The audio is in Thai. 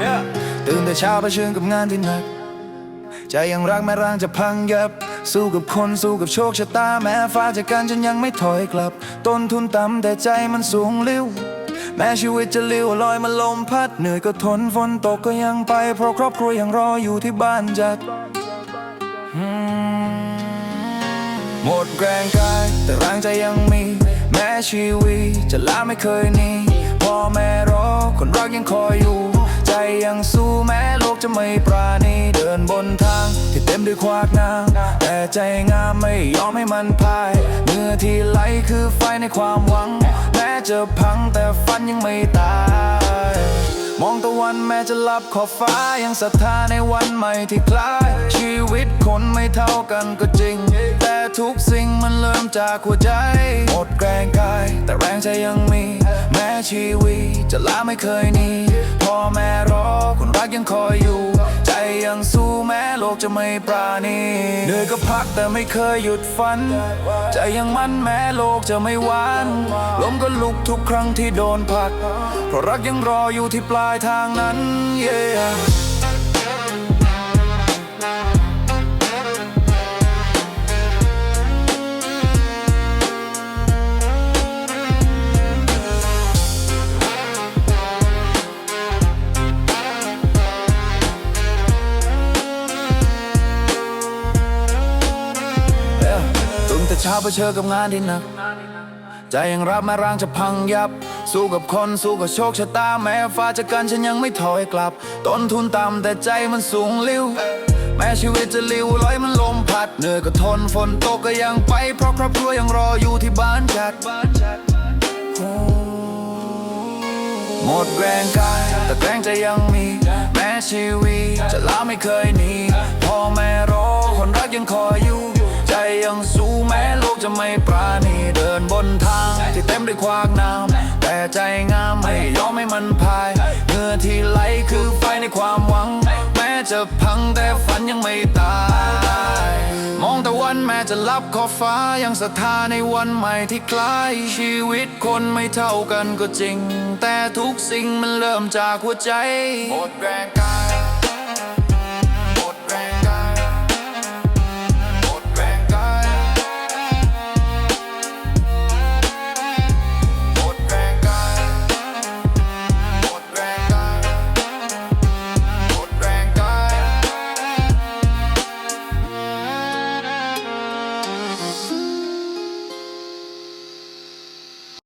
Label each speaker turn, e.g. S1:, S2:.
S1: แต่เช้าเผชิญกับงานที่หนัก ใจยังรักแม้ร่างจะพังยับ สู้กับคนสู้กับโชคชะตาแม้ฟ้าจะกันฉันยังไม่ถอยกลับ ต้นทุนต่ำแต่ใจมันสูงลิ้ว แม้ชีวิตจะลิ้วลอยมาลมพัดเหนื่อยก็ทนฝนตกก็ยังไป เพราะครอบครัวยังรออยู่ที่บ้านจัดหมดแรงกายแต่แรงใจยังมี แม้ชีวิตจะลาไม่เคยหนีพ่อแม่รอคนรักยังคอยอยู่ใจ ยังสู้แม้โลกจะไม่ปราณีเดินบนทาง ที่เต็มด้วยควากน้ำแต่ใจงามไม่ยอมให้มันพ่ายเนื้อที่ไหลคือไฟในความหวังแม้จะพังแต่ฝันยังไม่ตายมองตะวันแม้จะลับขอบฟ้ายังศรัทธาในวันใหม่ที่คล้าย ชีวิตคนไม่เท่ากันก็จริง แต่ทุกสิ่งมันเริ่มจากหัวใจ หมดแรงกาย แต่แรงใจยังมี ชีวิตจะลาไม่เคยหนีพ่อแม่รอคนรักยังคอยอยู่ ใจยังสู้แม้โลกจะไม่ปราณีเหนื่อยก็พักแต่ไม่เคยหยุดฝัน ใจยังมั่นแม้โลกจะไม่หวานลมก็ลุกทุกครั้งที่โดนผลัก เพราะรักยังรออยู่ที่ปลายทางนั้น yeah เช้าเผชิญกับงานที่หนัก ใจยังรับแม้ร่างจะพังยับ สู้กับคนสู้กับโชคชะตา แม้ฟ้าจะกันฉันยังไม่ถอยกลับ ต้นทุนต่ำแต่ใจมันสูงลิ้ว แม้ชีวิตจะลิ้วลอยมันลมพัด เหนื่อยก็ทนฝนตกก็ยังไป เพราะครอบครัวยังรออยู่ที่บ้านจัดหมดแรงกายแต่แรงใจยังมี แม้ชีวิตจะลาไม่เคยหนีพ่อแม่ ที่เต็มด้วยควากน้ำแต่ใจงามไม่ยอมให้มันพายเงื่อที่ไหลคือไฟในความหวัง แม้จะพังแต่ฝันยังไม่ตาย มองตะวันแม้จะลับขอบฟ้ายังศรัทธาในวันใหม่ที่คล้าย ชีวิตคนไม่เท่ากันก็จริง แต่ทุกสิ่งมันเริ่มจากหัวใจหมดแรงกาย